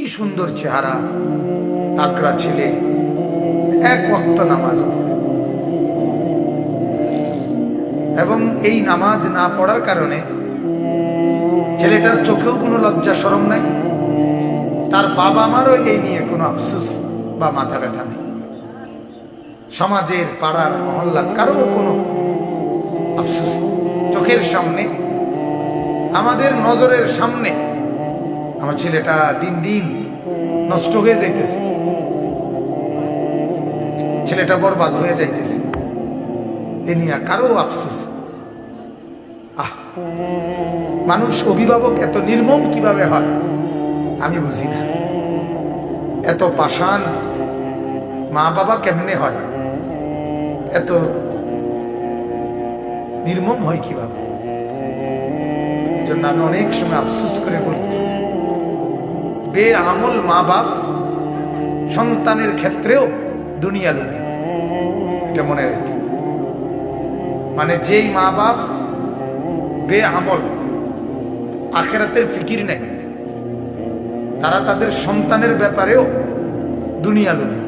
কি সুন্দর চেহারা তাকড়া ছেলে। এক ওয়াক্ত নামাজ পড়ে। এবং এই নামাজ না পড়ার কারণে ছেলেটার চোখেও কোনো লজ্জা সরম নাই। তার বাবা মারও এই নিয়ে কোনো আফসোস বা মাথা ব্যথা নেই। সমাজের পাড়ার মহল্লার কারও কোনো আফসোস। চোখের সামনে, আমাদের নজরের সামনে আমার ছেলেটা দিন দিন নষ্ট হয়ে যাইতেছে। ছেলেটা বরবাদ হয়ে যাইতেছে। এ নিয়ে কারও আফসোস আহ, মানুষ অভিভাবক এত নির্মম কীভাবে হয়? আমি বুঝি না। এত পাষাণ মা বাবা কেমনে হয়? এত নির্মম হয় কীভাবে? এই জন্য আমি অনেক সময় আফসোস করে বলি। বে আমল মা বাপ সন্তানের ক্ষেত্রেও দুনিয়া লোভী এটা মনে রাখবে। মানে যেই মা বাপ বে আমল আখেরাতের ফিকির নেই, তারা তাদের সন্তানের ব্যাপারেও দুনিয়া লোভী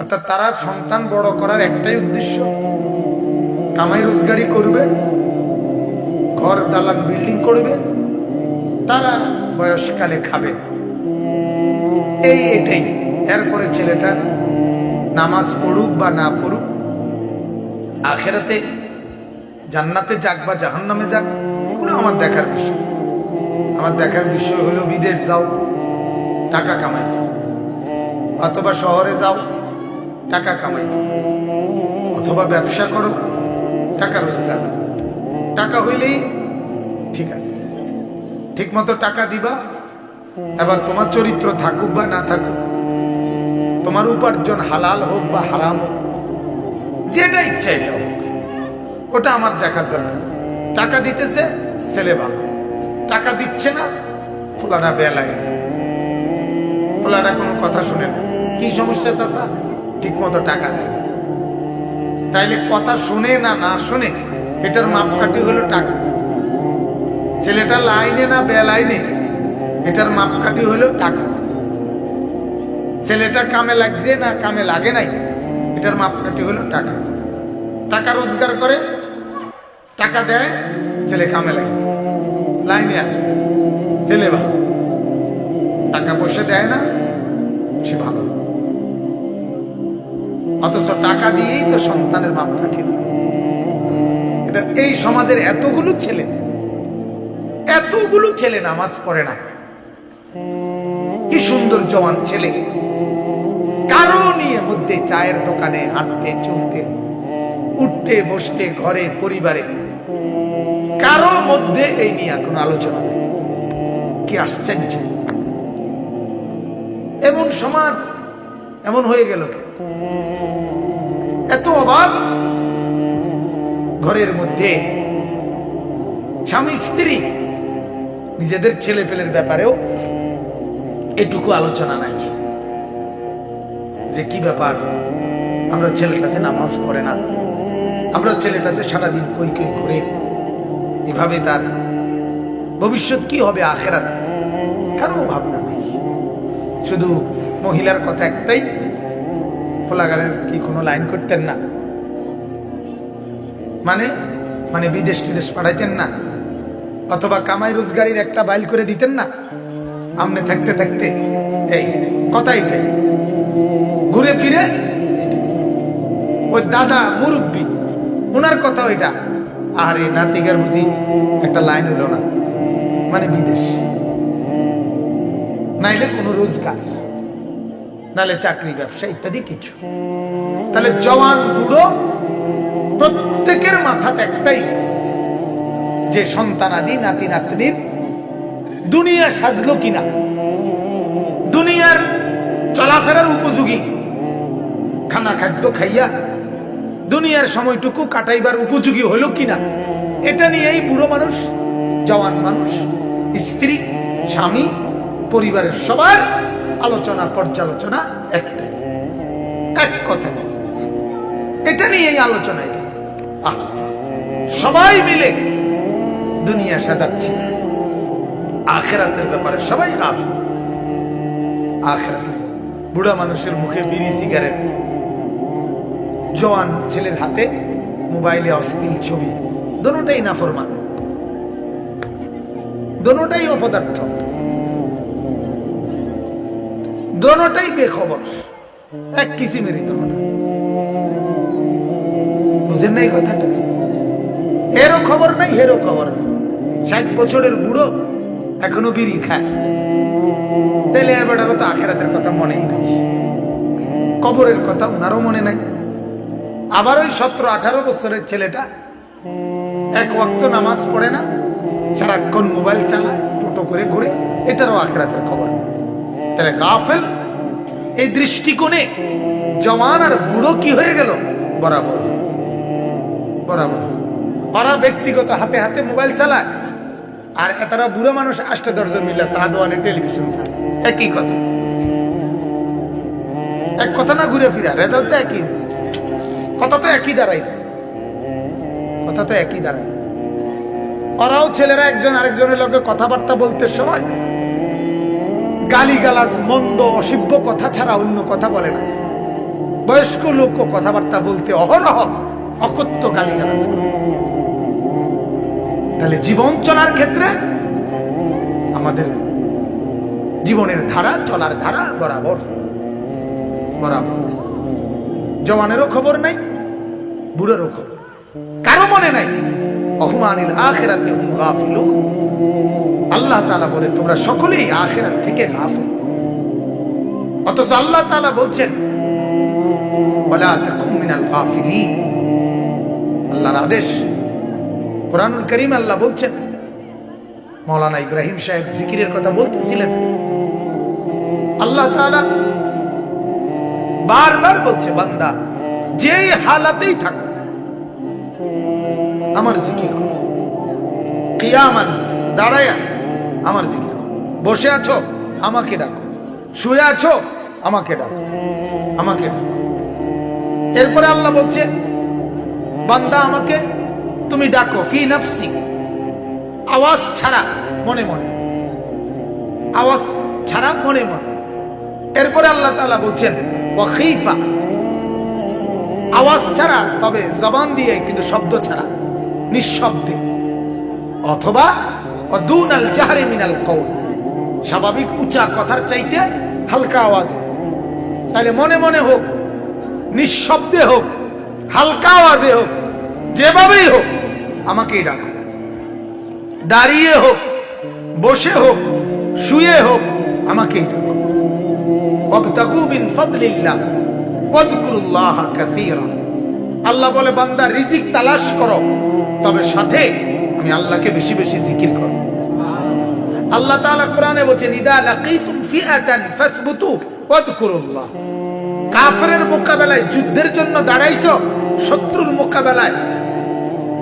অর্থাৎ তারা সন্তান বড় করার একটাই উদ্দেশ্য, কামাই রোজগারি করবে ঘর দালান বিল্ডিং করবে। তারা বয়সকালে খাবে। এই এটাই। এরপরে ছেলেটা নামাজ পড়ুক বা না পড়ুক, আখেরাতে জান্নাতে যাক বা জাহান্নামে যাক, এগুলো আমার দেখার বিষয়। আমার দেখার বিষয় হলো বিদেশ যাও, টাকা কামাই অথবা শহরে যাও, টাকা কামাই অথবা ব্যবসা করো, টাকা রোজগার টাকা হইলেই ঠিক আছে। ঠিক মতো টাকা দিবা? এবার তোমার চরিত্র থাকুক বা না থাকুক, তোমার উপার্জন হালাল হোক বা হারাম হোক, যেটা ইচ্ছা এটা হোক, ওটা আমার দেখার দরকার। টাকা দিতেছে, ছেলে ভালো। টাকা দিচ্ছে না, ফুলানা বেলায় না। ফুলানা কোনো কথা শুনে না। কি সমস্যা চাচা? ঠিক মতো টাকা দেয় না। তাইলে কথা শুনে না না শুনে এটার মাপকাঠি হলো টাকা। ছেলেটা লাইনে না বেলাইনে, এটার মাপকাঠি হলো টাকা। ছেলেটা কামে লাগছে না কামে লাগে নাই, এটার মাপকাঠি হলো টাকা। টাকা রোজগার করে, টাকা দেয়, ছেলে কামে লাগছে। লাইনে আছে, ছেলে ভালো। টাকা পয়সা দেয় না, সে ভালো। অথচ টাকা দিয়েই তো সন্তানের মাপকাঠি এটা এই সমাজের এতগুলো ছেলে এতগুলো ছেলে নামাজ পড়ে না। কি সুন্দর জওয়ান ছেলে। কারও নিয়ে মধ্যে চায়ের দোকানে হাঁটতে, চলতে, উঠতে, বসতে, ঘরে, পরিবারে, কারও মধ্যে এই নিয়ে কোনো আলোচনা নেই। কি আশ্চর্য। এমন সমাজ এমন হয়ে গেল কে এত অভাব ঘরের মধ্যে স্বামী স্ত্রী নিজেদের ছেলে পেলের ব্যাপারেও এটুকু আলোচনা নাই। যে কি ব্যাপার? আমরা ছেলেটা যে নামাজ পড়ে না। আমরা ছেলেটা যে সারাদিন কই কই করে এভাবে তার ভবিষ্যৎ কি হবে আখেরাত? কারও ভাবনা নেই। শুধু মহিলার কথা একটাই, ফোলাগারে কি কোনো লাইন করতেন না? মানে মানে বিদেশ টিদেশ পাঠাইতেন না? অথবা কামাই রোজগারির একটা বাইল করে দিতেন না? আমনে থাকতে থাকতে, এই, কথা এটাই ঘুরে ফিরে। ওই দাদা মুরব্বী ওনার কথা ওইটা। আরে নাতিগার বুঝি, একটা লাইন হলো না। মানে বিদেশ। নাইলে কোনো রোজগার নালে চাকরি, ব্যবসা ইত্যাদি কিছু। তাহলে জওয়ান বুড়ো প্রত্যেকের মাথাতে একটাই যে সন্তানাদি নাতি নাতনির দুনিয়া সাজলো কিনা? দুনিয়ার চলাফেরার উপযোগী। খানা খাদ্য খাইয়া দুনিয়ার সময়টুকু কাটাইবার উপযোগী হলো কিনা? এটা নিয়েই বুড়ো মানুষ, জওয়ান মানুষ, স্ত্রী, স্বামী, পরিবারের সবার আলোচনা, পর্যালোচনা একটাই। এক কথা এটা নিয়েই আলোচনা এটা। সবাই মিলে দুনিয়া সাজাচ্ছে। আখেরাতের ব্যাপারে সবাই গাফিল। আখেরাতের বুড়া মানুষের মুখে বিড়ি, সিগারেট। জওয়ান ছেলের হাতে মোবাইলে অস্থির ছবি। দোনোটাই নাফরমান। দোনোটাই অপদার্থ। দোনোটাই বেখবর। এক কিসিমেরই দোনোটা। বুঝেন না এই কথাটা? এরও খবর নাই, হেরও খবর নেই। ষাট বছরের বুড়ো এখনও বিড়ি খায়। তাহলে এবারও তো আখেরাতের কথা মনেই নাই। কবরের কথা ওনারও মনে নাই। আবার ওই সতেরো আঠারো বছরের ছেলেটা এক ওয়াক্ত নামাজ পড়ে না, সারাক্ষণ মোবাইল চালায়, টোটো করে ঘুরে, এটারও আখেরাতের খবর। নেই তাহলে গাফেল, এই দৃষ্টিকোণে জওয়ান আর বুড়ো কি হয়ে গেল? বরাবর বরাবর। ওরা ব্যক্তিগত হাতে হাতে মোবাইল চালায়। আর তারা বুড়ো মানুষ আষ্টে দশজন মিলে সাদওয়ানে টেলিভিশন চায়। একই কথা। এক কথা না ঘুরে ফিরা রেজাল্ট তো একই। কথা তো একই দাঁড়াই কথা তো একই দাঁড়ায়। ওরাও ছেলেরা একজন আরেকজনের লোকে কথাবার্তা বলতে সময়। গালিগালাজ, মন্দ, অসিব্য কথা ছাড়া অন্য কথা বলে না। বয়স্ক লোকও কথাবার্তা বলতে অহরহ, অকথ্য গালিগালাজ করে। তাহলে জীবন চলার ক্ষেত্রে আমাদের জীবনের ধারা, চলার ধারা বরাবর। বরাবর। জওয়ানেরও খবর নাই, বুড়েরও খবর কারও মনে নাই অহমানিল আখেরাতে হুম গাফিলুন। আল্লাহ তাআলা বলে, তোমরা সকলেই আখেরাত থেকে গাফিল। অথচ আল্লাহ তাআলা বলছেন, ওয়ালা তাকুম মিনাল গাফিলিন। আল্লাহর আদেশ কোরআনুল করিম আল্লাহ বলছেন, মৌলানা ইব্রাহিম সাহেব জিকিরের কথা বলতেছিলেন। আল্লাহ বারবার বলছে, বান্দা, যেই হালাতেই থাকো, আমার জিকির করো। কিয়ামান দাঁড়ায়া আমার জিকির করো। বসে আছো, আমাকে ডাকো। শুয়ে আছো, আমাকে ডাকো। আমাকে ডাকো। এরপরে আল্লাহ বলছে, বান্দা আমাকে তুমি ডাকো, ফি নফসি। আওয়াজ ছাড়া মনে মনে। আওয়াজ ছাড়া মনে মনে। এরপরে আল্লাহ তাআলা বলছেন ওয়াখিফা আওয়াজ ছাড়া, তবে জবান দিয়ে কিন্তু শব্দ ছাড়া, নিঃশব্দে। অথবা দুন আল জাহারে মিনাল কৌল স্বাভাবিক উঁচা কথার চাইতে হালকা আওয়াজে। তাহলে মনে মনে হোক, নিঃশব্দে হোক, হালকা আওয়াজে হোক, যেভাবেই হোক আমাকেই ডাকো। দাঁড়িয়ে হোক, বসে হোক, শুয়ে হোক, আমাকেই ডাকো। আল্লাহ বলে, বান্দা, রিজিক তালাশ করো। তবে সাথে আমি আল্লাহকে বেশি বেশি জিকির করো। আল্লাহ তাআলা কোরআনে বলেছেন ইদা লাকিতুম ফিআতান ফাসবুতু ওয়াদকুরুল্লাহ। কাফেরের মোকাবেলায়, যুদ্ধের জন্য দাঁড়াইছো, শত্রুর মোকাবেলায়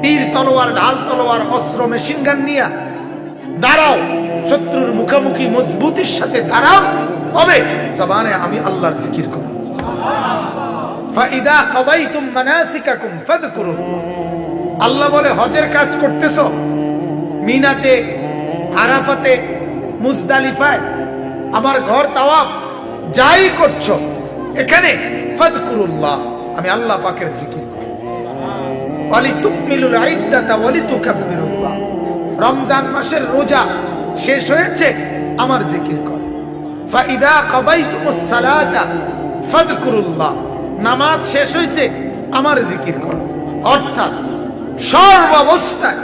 তীর তলোয়ার, ঢাল তলোয়ার, অস্ত্র মেশিন গান নিয়ে দাঁড়াও। শত্রুর মুখামুখি মজবুতির সাথে দাঁড়াও। তবে জবানে আমি আল্লাহর জিকির করো ফাইদা কাদাইতুম মানাসিকাকুম ফাযকুরুল্লাহ আল্লাহ বলে, হজের কাজ করতেছো? মিনাতে, আরাফাতে, মুজদালিফায়, আমার ঘর তাওয়াফ, যাই করছ, এখানে ফাযকুরুল্লাহ। আমি আল্লাহ পাকের জিকির রমজান মাসের রোজা শেষ হয়েছে, আমার জিকির নামাজ শেষ হয়েছে, আমার জিকির করো। অর্থাৎ সর্বাবস্থায়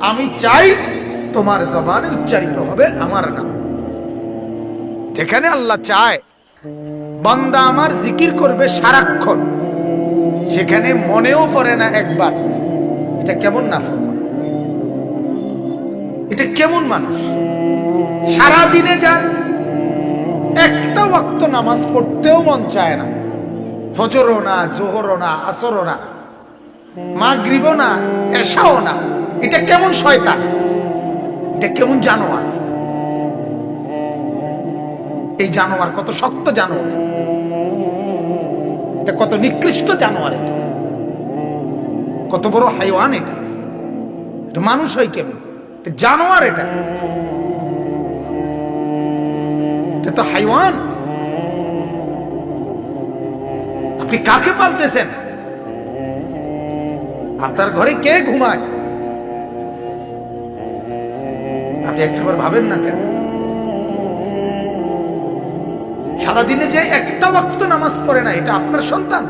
আমি চাই তোমার জবানে উচ্চারিত হবে আমার নাম। যেখানে আল্লাহ চায়, বান্দা আমার জিকির করবে সারাক্ষণ। সেখানে মনেও পড়ে না একবার। এটা কেমন না এটা কেমন মানুষ? সারা দিনে যার একটা ওয়াক্ত নামাজ পড়তেও মন চায় না। ফজরও না, জোহরও না, আসরও না, মাগরিবও না এসাও না। এটা কেমন শয়তান? এটা কেমন জানোয়ার? এই জানোয়ার কত শক্ত জানোয়ার। এটা কত নিকৃষ্ট জানোয়ার এটা। কত বড় হাইওয়ান এটা। এটা মানুষ হয় কেমন? জানোয়ার এটা। এটা তো হাইওয়ান। আপনি কাকে পালতেছেন? আপনার ঘরে কে ঘুমায়? আপনি একটা বার ভাবেন না কেন? সারাদিনে যে একটা ওয়াক্ত নামাজ পড়ে না, এটা আপনার সন্তান?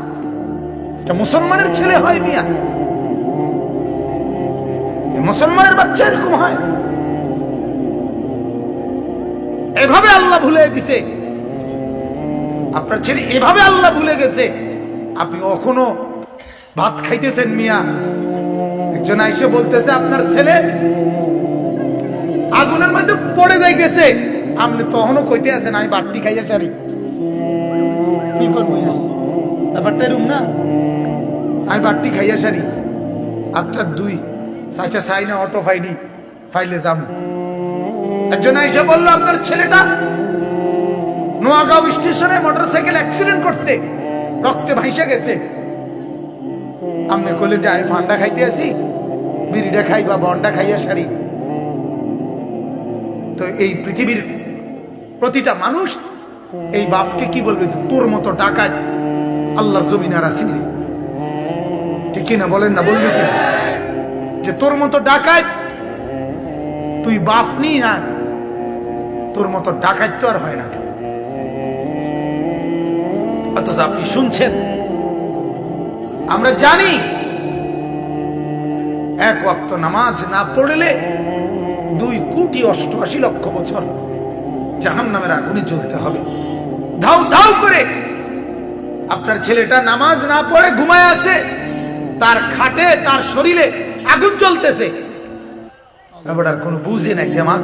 এটা মুসলমানের ছেলে হয় মিয়া। মুসলমানের বাচ্চা এরকম হয়। এভাবে আল্লাহ ভুলে দিছে আপনার ছেলে এভাবে আল্লাহ ভুলে গেছে। আপনি কখনো ভাত খাইতেছেন মিয়া? একজন আইসে বলতেছে, আপনার ছেলে আগুনের মধ্যে পড়ে যাই গেছে আপনি তখনও কইতে আছেন, আমি বাটটি খাইয়া করব ব্যাপারটা এরকম না? আমি বাটটি খাইয়া সারি। আটটা দুই। অটো ফাইলে যাম একজন এসে আপনার ছেলেটা নোয়াগাঁও স্টেশনে মোটরসাইকেল অ্যাক্সিডেন্ট করছে। রক্তে ভাইসে গেছে। আপনি কইলে যে আমি ফান্ডা খাইতে আছি বিড়িটা খাই বা বনটা খাইয়া সারি। তো এই পৃথিবীর প্রতিটা মানুষ এই বাপকে কি বলবে তোর মতো ডাকাত আল্লাহর জমিন আর আসিনি ঠিক কিনা বলেন না, বলবে কি যে তোর মতো ডাকাত, তুই বাপ নি না, তোর মতো ডাকাত তো আর হয় না। অথচ আপনি শুনছেন? আমরা জানি এক ওয়াক্ত নামাজ না পড়লে দুই কোটি অষ্টআশি লক্ষ বছর জাহান নামের আগুনে জ্বলতে হবে। ধাউ ধাউ করে আপনার ছেলেটা নামাজ না পড়ে ঘুমায় আছে। তার খাটে, তার শরীরে আগুন এবার আর কোনো বুঝে নাই দেমাগ।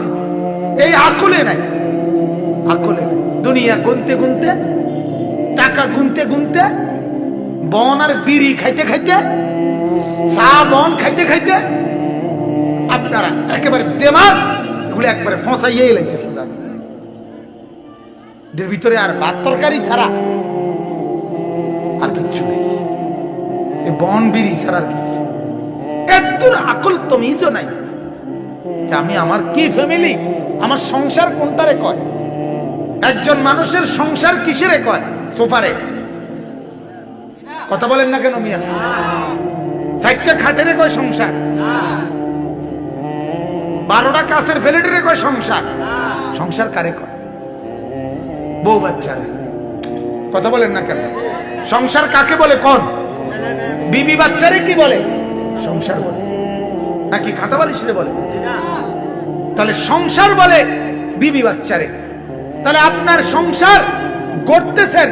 এই আকলে নাই। আকলে নাই। দুনিয়া গুনতে গুনতে, টাকা গুনতে গুনতে, বন আর বিড়ি খাইতে খাইতে, চা, বন খাইতে খাইতে, আপনারা একেবারে দেমাগ। এগুলো একবারে ফসাইয়ে এলাইছে সোজা ভিতরে আর ভাত তরকারি ছাড়া বন বিড়ি ছাড়া আর কিচ্ছু একদূর আকল তমিজও নাই আমি আমার কি ফ্যামিলি আমার সংসার কোনটারে কয়? একজন মানুষের সংসার কিসেরে কয়? সোফারে। কথা বলেন না কেন মিয়া? চারটা খাটেরে কয় সংসার? বারোটা কাছের ফেলেটেরে কয় সংসার? সংসার কারে কয়? বউ বাচ্চারে। কথা বলেন না কেন? সংসার কাকে বলে? কোন? বিবি বাচ্চারে কি বলে? সংসার বলে। নাকি খাতা বালিশরে বলে? তাহলে সংসার বলে বিবি বাচ্চারে। তাহলে আপনার সংসার করতেছেন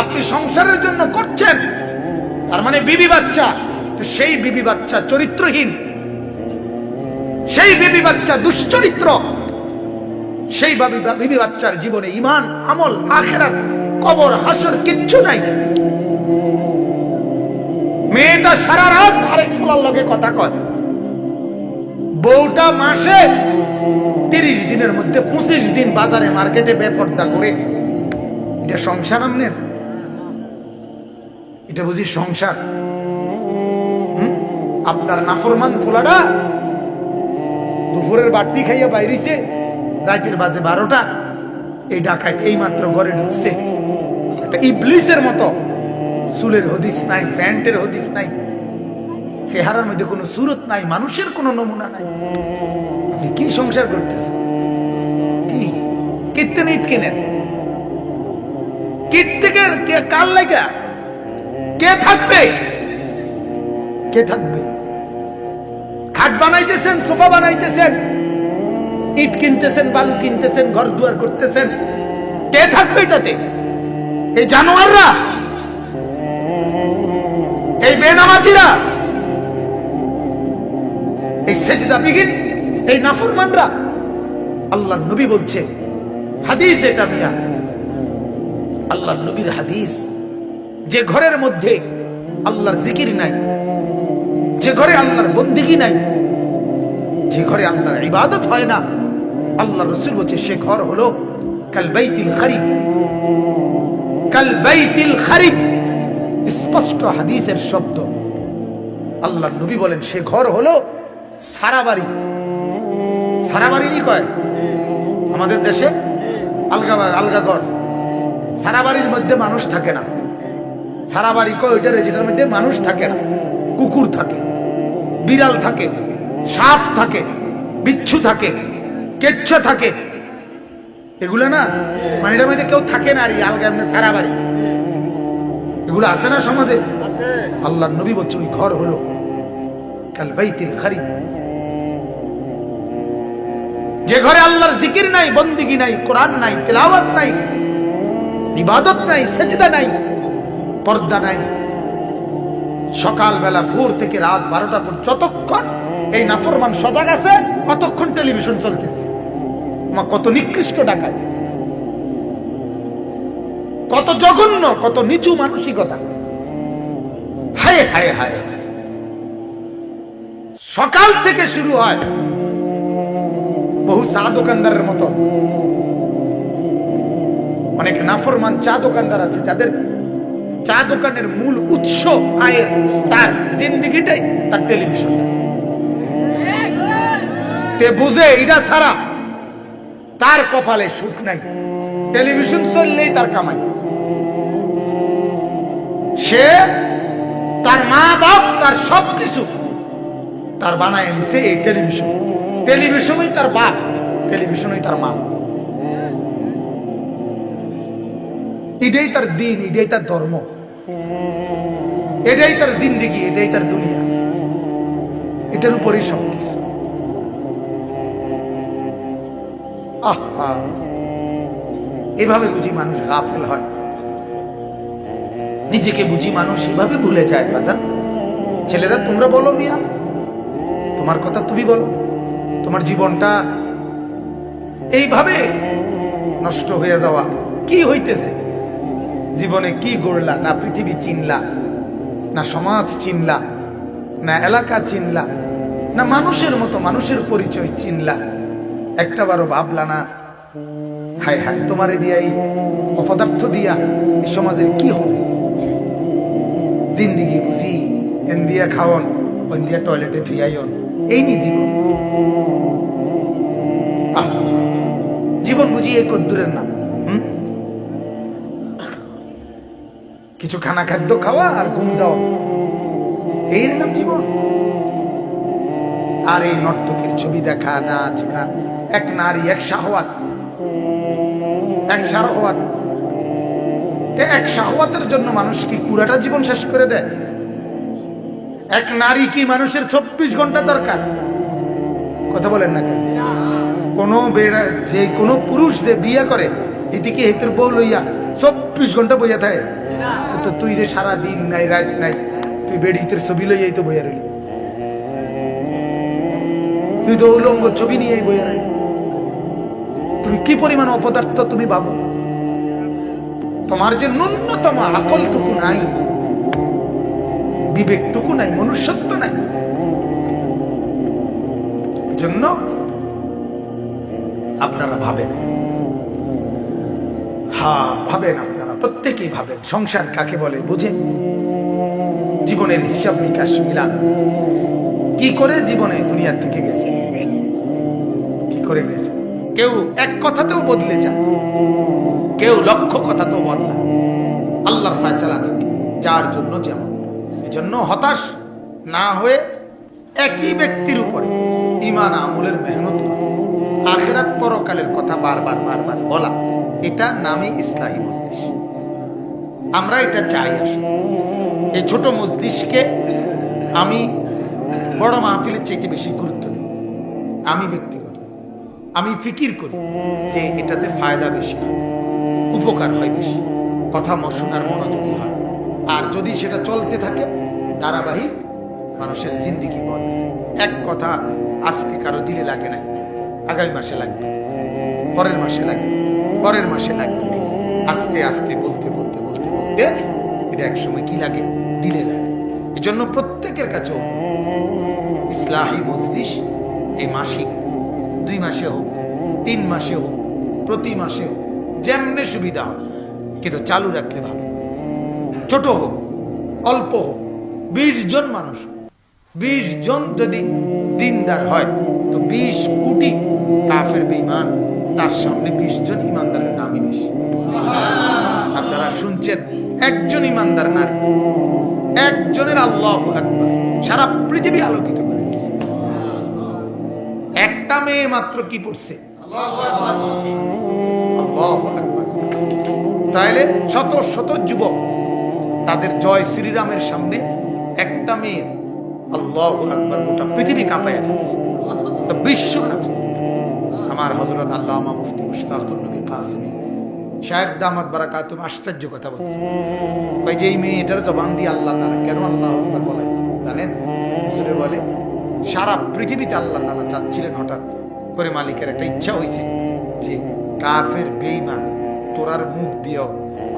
আপনি সংসারের জন্য করছেন। তার মানে বিবি বাচ্চা, তো সেই বিবি বাচ্চা চরিত্রহীন। সেই বিবি বাচ্চা দুশ্চরিত্র। সেই বিবি বাচ্চার জীবনে ইমান আমল, আখেরাত, কবর, হাসর কিচ্ছু নাই। মেয়েটা সারা রাত আরেক ফুলার লগে কথা কয়। বউটা মাসে তিরিশ দিনের মধ্যে পঁচিশ দিন বাজারে মার্কেটে বেপর্দা করে। এটা সংসার আমনের? এটা বুঝি সংসার? আপনার নাফরমান ফুলাটা দুপুরের বাড়তি খাইয়া বাইরিছে, রাতের বাজে বারোটা, এই ডাকাইতে এই মাত্র ঘরে ঢুকছে। একটা ইবলিসের মতো চুলের হদিস নাই, প্যান্টের হদিস নাই, চেহারার মধ্যে কোনো সুরত নাই, মানুষের কোনো নমুনা নাই। আপনি কি সংসার করতেছেন? কি? কে কার কে থাকবে? কে থাকবে? খাট বানাইতেছেন, সোফা বানাইতেছেন, ইট কিনতেছেন, বালু কিনতেছেন, ঘর দুয়ার করতেছেন। কে থাকবে এটাতে? এই জানোয়াররা? এই বেনামাজিরা, এই সেজদা বিগিন এই নাফরমানরা আল্লাহ নবী বলছে, হাদিস এটা মিয়া। আল্লাহ নবীর হাদিস, যে ঘরের মধ্যে আল্লাহর জিকির নাই, যে ঘরে আল্লাহর বন্দিগি নাই, যে ঘরে আল্লাহর ইবাদত হয় না আল্লাহ রসুল বলছে, সে ঘর হলো কাল বাইতিল খারিব। কাল বাইতিল খারিব। স্পষ্ট হাদিসের শব্দ। আল্লাহ নবী বলেন, সে ঘর হলো সারা বাড়ি সারা বাড়ি নি কয়? আমাদের দেশে আলগা আলগা ঘর। সারা বাড়ির মধ্যে মানুষ থাকে না। সারা বাড়ি কয় ওইটারে যেটার মধ্যে মানুষ থাকে না। কুকুর থাকে, বিড়াল থাকে, সাপ থাকে, বিচ্ছু থাকে, কেচ্ছা থাকে। এগুলো না মানে এটার মধ্যে কেউ থাকে না আর আলগা এমনি সারা বাড়ি এগুলো আছে না সমাজে? আল্লাহ নবী বলছে ওই ঘর হলো কাল বাইতিল খারি যে ঘরে আল্লাহর জিকির নাই বন্দিগি নাই কোরআন নাই তেলাওয়াত নাই ইবাদত নাই সেজদা নাই পর্দা নাই সকালবেলা ভোর থেকে রাত বারোটা পর যতক্ষণ এই নাফরমান সজাগ আছে অতক্ষণ টেলিভিশন চলতেছে। আমার কত নিকৃষ্ট ডাকায় কত জঘন্য, কত নিচু মানসিকতা। হায় হায় হায় সকাল থেকে শুরু হয়। বহু চা দোকানদারের মতো। অনেক নাফরমান চা দোকানদার আছে, যাদের চা দোকানের মূল উৎস আয়ের তার জিন্দিগিটাই তার টেলিভিশনটা তে বুঝে এটা ছাড়া তার কপালে সুখ নাই। টেলিভিশন চললেই তার কামাই। সে তার মা বাপ, তার সব কিছু তার বানায় নিছে এই টেলিভিশন। টেলিভিশনই তার বাপ, টেলিভিশনই তার মা। এটাই তার দিন, এটাই তার ধর্ম। এটাই তার জিন্দিগি, এটাই তার দুনিয়া। এটার উপরেই সব কিছু এভাবে বুঝি মানুষ গাফেল হয়। নিজেকে বুঝি মানুষ এভাবে ভুলে যায়, বাজান। ছেলেরা, তোমরা বলো মিয়া। তোমার কথা তুমি বলো। তোমার জীবনটা এইভাবে নষ্ট হয়ে যাওয়া। কি হইতেছে? জীবনে কি গড়লা? না পৃথিবী চিনলা? না সমাজ চিনলা? না এলাকা চিনলা? না মানুষের মতো মানুষের পরিচয় চিনলা? একটাবারও ভাবলা না, হায় হায়, তোমার দিয়া এই অপদার্থ দিয়া এই সমাজের কি হবে? জিন্দিগি বুঝি এন দিয়া খাওয়ন দিয়া টয়লেটে ফিয়াইন এই নি জীবন। জীবন বুঝি এই কদ্দুরের নাম? কিছু খানা খাদ্য খাওয়া আর ঘুম যাওয়া। এই নাম জীবন। আর এই নর্তকীর ছবি দেখা, নাচ, গান, এক নারী, এক শাহওয়াত। এক শাহওয়াত। তে এক শাহওয়াতের জন্য মানুষ কি পুরাটা জীবন শেষ করে দেয়? এক নারী কি মানুষের চব্বিশ ঘণ্টা দরকার? কথা বলেন না কেন? কোনো বেড়া, যে কোনো পুরুষ যে বিয়ে করে এদিকে হেতের বউ লইয়া চব্বিশ ঘণ্টা বইয়া থাকে? তো- তুই যে সারা দিন নাই, রাত নাই, তুই বেড়ি হিতের ছবি লইয়াই তো বইয়া রইলি। তুই তো উলঙ্গ ছবি নিয়েই বইয়া রইলি। তুমি কি পরিমাণ অপদার্থ তুমি ভাবো? তোমার যে ন্যূনতম আকলটুকু নাই, বিবেকটুকু নাই, মনুষ্যত্ব নাই জন্য আপনারা ভাবেন। হা, ভাবেন আপনারা, প্রত্যেকেই ভাবেন। সংসার কাকে বলে, বুঝেন? জীবনের হিসাব নিকাশ মিলান। কি করে জীবনে দুনিয়া থেকে গেছে? কি করে গেছে? কেউ এক কথাতেও বদলে যায়। কেউ লক্ষ্য লক্ষ কথাতেও বদলায় আল্লাহর ফয়সালা থাকে যার জন্য যেমন। এজন্য হতাশ না হয়ে একই ব্যক্তির উপরে ইমান আমলের মেহনত করা। আখেরাত পরকালের কথা বারবার বারবার বলা, এটা নামে ইসলাহী মজলিস। আমরা এটা চাই আসি এই ছোট মজলিসকে আমি বড় মাহফিলের চাইতে বেশি গুরুত্ব দিই। আমি ব্যক্তিগত। আমি ফিকির করি যে এটাতে ফায়দা বেশি হয়। উপকার হয় বেশি। কথা শোনার মনোযোগী হয়। আর যদি সেটা চলতে থাকে, ধারাবাহিক মানুষের জিন্দিগি বদলে। এক কথা, আজকে কারও দিলে লাগে না। আগামী মাসে লাগবে। পরের মাসে লাগবে। পরের মাসে লাগবে আস্তে আস্তে বলতে বলতে বলতে বলতে এটা একসময় কি লাগে? দিলে লাগে। এজন্য প্রত্যেকের কাছেও ইসলাহী মজলিস এই মাসিক। দুই মাসে হোক, তিন মাসে হোক, প্রতি মাসে হোক যেমনে সুবিধা হয়। কিন্তু চালু রাখলে ভালো। ছোট হোক, অল্প হোক, বিশ জন মানুষ। বিশ জন যদি দিনদার হয়, তো বিশ কোটি কাফের বিমান তার সামনে বিশ জন ইমানদারের দামি বেশি। আপনারা শুনছেন, একজন ইমানদার নারী, একজনের আল্লাহ সারা পৃথিবী আলোকিত করে একটা মেয়ে মাত্র কি পড়ছে? তাহলে শত শত যুবক তাদের জয় শ্রীরামের সামনে একটা মেয়ে আল্লাহ আকবার গোটা পৃথিবী কাঁপাইয়া ফেলছে। বিশ্ব আমার হজরত আল্লামা মুফতি মুশতাকুল নবী কাসিমি, শায়েখ দামাত বারাকাতুম আশ্চর্য কথা বলছে। ওই যে এই মেয়েটার জবান দিয়ে আল্লাহ তারা কেন আল্লাহ আকবার বলাইছে জানেন? হুজুরে বলে, সারা পৃথিবীতে আল্লাহ তাআলা চাচ্ছিলেন হঠাৎ করে মালিকের একটা ইচ্ছা হয়েছে যে কাফের বেইমান তোরার মুখ দিয়েও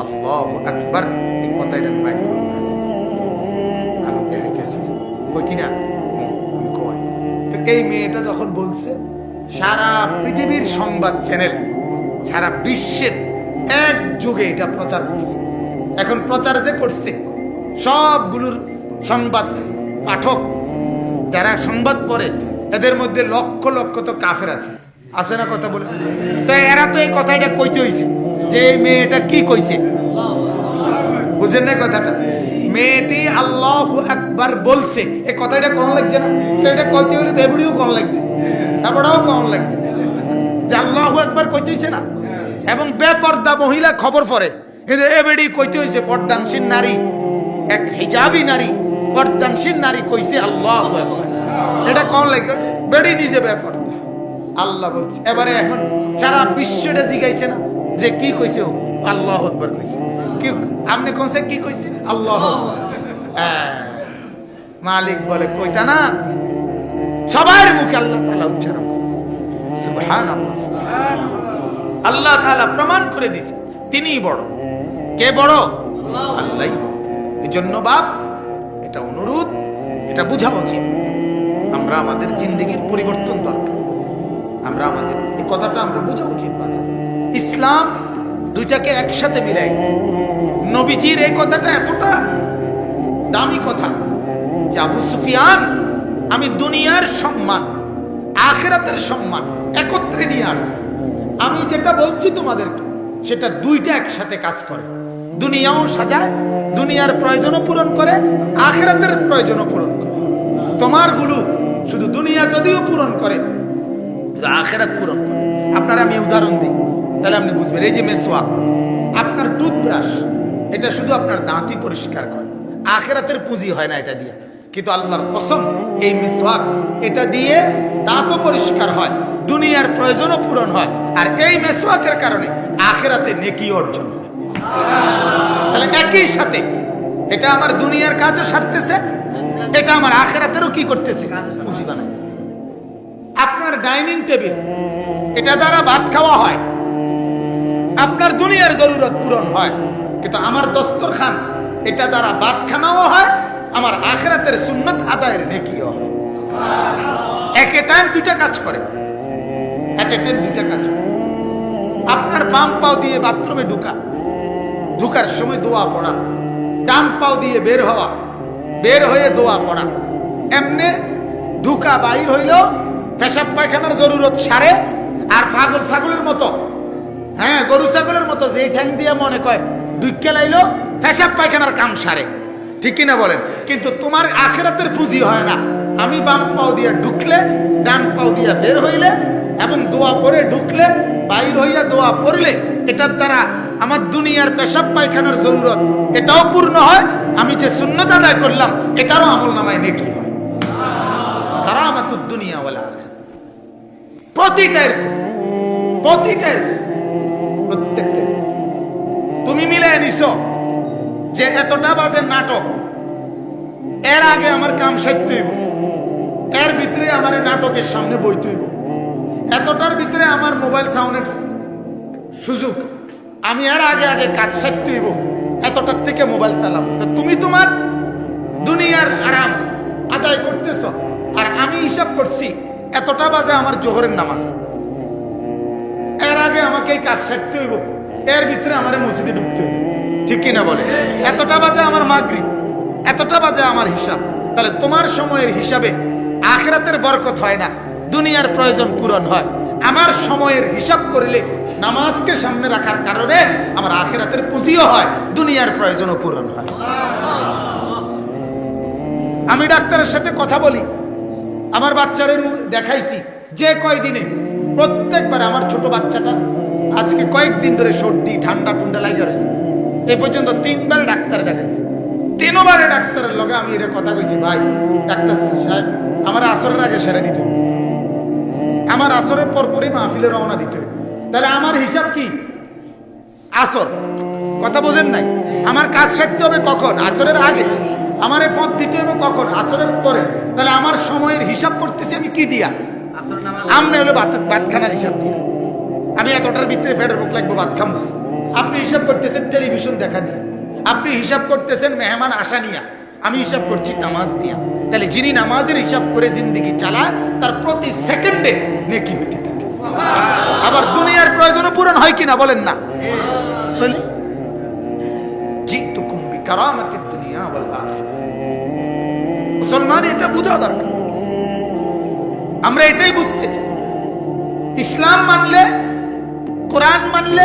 আল্লাহ আকবার এই কথাটা বাইর করুন না। আমি দেখাইতেছি কইতি না কই তো এই মেয়েটা যখন বলছে, সারা পৃথিবীর সংবাদ চ্যানেল, সারা বিশ্বের এক যুগে এটা প্রচার করছে। এখন প্রচার যে করছে, সবগুলোর সংবাদ পাঠক, যারা সংবাদ পড়ে এদের মধ্যে লক্ষ লক্ষ তো কাফের আছে। আছে না কথা বলে? তো এরা তো এই কথাটা কইতে হইছে যে এই মেয়েটা কি কইছে? বুঝেন না কথাটা? মেয়েটি আল্লাহ একবার বলছে। এই কথাটা কোন লাগছে না? তো এটা কইতে হলে দেবড়িও কোন লাগছে? তারপরেও কোন লাগছে? যে আল্লাহ একবার কইতে হইছে না? এবং বেপর্দা মহিলা খবর পরে কিন্তু এ বেড়ি কইতে হইছে পর্দানসীন নারী, এক হিজাবি নারী পর্দানসীন নারী কইছে আল্লাহ এটা কোন লাগে বেড়ি নিজে বেপর্দা। আল্লাহ বলছে, এবারে এখন সারা বিশ্বটা জিগাইছে না যে কি কইছে আল্লাহ আকবার কইছে। কি আপনি কোনছে কি কইছে আল্লাহ। মালিক বলে, কইতা না, সবার মুখে আল্লাহ তাআলা উচ্চারণ করেছে। আল্লাহ তাআলা প্রমাণ করে দিছে তিনিই বড়। কে বড়? আল্লাহই বড়। এই জন্য বাপ, এটা অনুরোধ, এটা বোঝা উচিত। আমরা আমাদের জিন্দগির পরিবর্তন দরকার। আমরা আমাদের, এই কথাটা আমরা বোঝা উচিত বাজার ইসলাম দুইটাকে একসাথে মিলাই নবীজির এই কথাটা এতটা দামি কথা যে আবু সুফিয়ান, আমি দুনিয়ার সম্মান, আখেরাতের সম্মান একত্রে নিয়ে আসছি। আমি যেটা বলছি তোমাদেরকে, সেটা দুইটা একসাথে কাজ করে। দুনিয়াও সাজায়, দুনিয়ার প্রয়োজনও পূরণ করে, আখেরাতের প্রয়োজনও পূরণ করে। তোমারগুলো শুধু দুনিয়া যদিও পূরণ করে আখেরাত পূরণ করে আপনার আমি উদাহরণ দিই। তাহলে আপনি বুঝবেন, এই যে মেসোয়াক আপনার টুথব্রাশ, এটা শুধু আপনার দাঁতই পরিষ্কার করে। আখেরাতের পুঁজি হয় না এটা দিয়ে। কিন্তু আল্লাহর কসম, এই মিসওয়াক এটা দিয়ে দাঁতও পরিষ্কার হয়, দুনিয়ার প্রয়োজনও পূরণ হয়। আর এই মেসওয়াকের কারণে আখেরাতে নেকি অর্জন হয়। তাহলে একই সাথে, এটা আমার দুনিয়ার কাজও সারতেছে, এটা আমার আখেরাতেরও কি করতেছে? পুঁজি বানাইতেছে। আপনার ডাইনিং টেবিল, এটা দ্বারা ভাত খাওয়া হয়। আপনার দুনিয়ার জরুরত পূরণ হয়। কিন্তু আমার দস্তরখান, এটা দ্বারা ভাত খানাও হয়, আমার আখরাতের সুন্নত আদায়ের নেকিও এক টাইম কাজ করে। টাইম কাজ আপনার বাম পাও দিয়ে বাথরুমে ঢুকা, ঢুকার সময় দোয়া পড়া, ডান পাও দিয়ে বের হওয়া, বের হয়ে দোয়া পড়া। এমনে ঢুকা বাইর হইলেও পেশাব পায়খানার জরুরত সারে আর ফাগল ছাগলের মতো। হ্যাঁ গরু ছাগলের মতো, যে ঠ্যাং দিয়ে মনে কয় দুইকে লাইলো, পেশাব পায়খানার কাম সারে। ঠিক কিনা বলেন? কিন্তু তোমার আখেরাতের পুঁজি হয় না। আমি বাম পাও দিয়ে ঢুকলে, ডান পাও দিয়ে বের হইলে এবং দোয়া পরে ঢুকলে, বাইর হইয়া দোয়া পড়লে, এটার দ্বারা আমার দুনিয়ার পেশাব পায়খানার জরুরত, এটাও পূর্ণ হয়। আমি যে শূন্যতা আদায় করলাম, এটারও আমল নামায় নেকি হয়। তারা আমার তো দুনিয়া বলে প্রতিটা এরকম প্রত্যেকটা তুমি মিলে নিছ যে এতটা বাজে নাটক, এর আগে আমার কাম সারতে হইব, এর ভিতরে আমার নাটকের সামনে বইতে হইব। এতটার ভিতরে আমার মোবাইল সাউন্ডের সুযোগ, আমি এর আগে আগে কাজ সারতে হইব, এতটার থেকে মোবাইল চালাম। তো তুমি তোমার দুনিয়ার আরাম আদায় করতেছ, আর আমি হিসাব করছি এতটা বাজে আমার জোহরের নামাজ। এর আগে আমাকে এই কাজ সারতে হইব। এর ভিতরে আমার মসজিদে ঢুকতে হইব। ঠিক কিনা বলে? এতটা বাজে আমার মাগরি এতটা বাজে আমার হিসাব। তাহলে তোমার সময়ের হিসাবে আখরাতের বরকত হয় না। দুনিয়ার প্রয়োজন পূরণ হয়। আমার সময়ের হিসাব করলে নামাজকে সামনে রাখার কারণে আমার আখেরাতের পুঁজিও হয়, দুনিয়ার প্রয়োজনও পূরণ হয়। আমি ডাক্তারের সাথে কথা বলি। আমার বাচ্চারে দেখাইছি যে কয়দিনে। প্রত্যেকবার আমার ছোট বাচ্চাটা আজকে কয়েকদিন ধরে সর্দি, ঠান্ডা ঠান্ডা লাগে রয়েছে। এ পর্যন্ত তিনবার ডাক্তার দেখাইছি। তিনবারে ডাক্তারের লগে আমি এটা কথা কইছি, ভাই, ডাক্তার সাহেব, আমার আসরের আগে সেরে দিত আমার আসরের পরপরই মাহফিলে রওনা দিত তাহলে আমার হিসাব কি? আসর। কথা বোঝেন নাই? আমার কাজ সারতে হবে কখন? আসরের আগে। আমার পথ দিতে হবে কখন? আসরের পরে। তাহলে আমার সময়ের হিসাব করতেছি আমি কি দিয়া? আমনে হলো ভাত ভাতখানার হিসাব দিয়ে। আমি এতটার ভিতরে ফেডের মুখ লাগবো ভাত খাব আপনি হিসাব করতেছেন টেলিভিশন দেখা দিয়ে। আপনি হিসাব করতেছেন মেহমান আসা নিয়া। আমি হিসাব করছি নামাজ দিয়া। তাহলে যিনি নামাজের হিসাব করে জিন্দিগি চালায় তার প্রতি সেকেন্ডে নেকি হইতে থাকে। আবার দুনিয়ার প্রয়োজনও পূরণ হয় কিনা বলেন না? তাহলে জিতুকুম বিকারামাতিদ দুনিয়া ওয়াল আখিরাহ। মুসলমান, এটা বোঝা দরকার। আমরা এটাই বুঝতে চাই। ইসলাম মানলে, কোরআন মানলে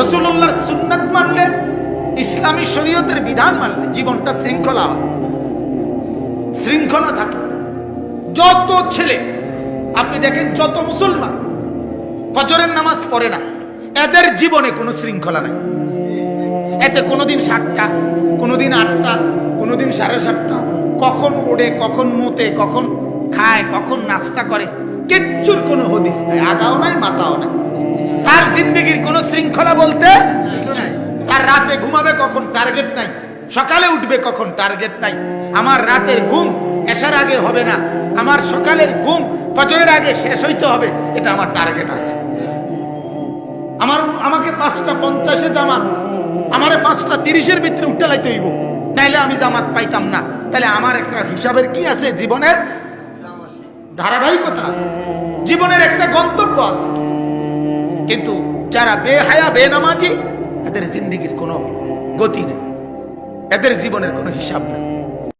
রসুল্লাহর সুন্নাত মানলে, ইসলামী শরীয়তের বিধান মানলে জীবনটা শৃঙ্খলা হয়। শৃঙ্খলা থাকে। যত ছেলে, আপনি দেখেন যত মুসলমান, ফজরের নামাজ পড়ে না, এদের জীবনে কোনো শৃঙ্খলা নাই। এতে কোনোদিন সাতটা, কোনোদিন আটটা, কোনোদিন সাড়ে সাতটা কখন ওড়ে, কখন মতে, কখন খায়, কখন নাস্তা করে, কিচ্ছুর কোনো হদিস নাই, আগাও নাই মাথাও নাই। তার জিন্দগির কোনো শৃঙ্খলা বলতে তার রাতে ঘুমাবে কখন টার্গেট নাই। সকালে উঠবে কখন টার্গেট নাই। আমার রাতের ঘুম এসার আগে হবে না। আমার সকালের ঘুম ফজরের আগে শেষ হইতে হবে, এটা আমার টার্গেট আছে। আমার, আমাকে পাঁচটা পঞ্চাশে জামা, আমারে পাঁচটা তিরিশের ভিতরে উঠতে লাইতে হইব। নাইলে আমি জামাত পাইতাম না। তাহলে আমার একটা হিসাবের কি আছে? জীবনের ধারাবাহিকতা আছে। জীবনের একটা গন্তব্য আছে। কিন্তু যারা বেহায়া, বেনামাজি, এদের জিন্দিগির কোনো গতি নেই। এদের জীবনের কোনো হিসাব নেই।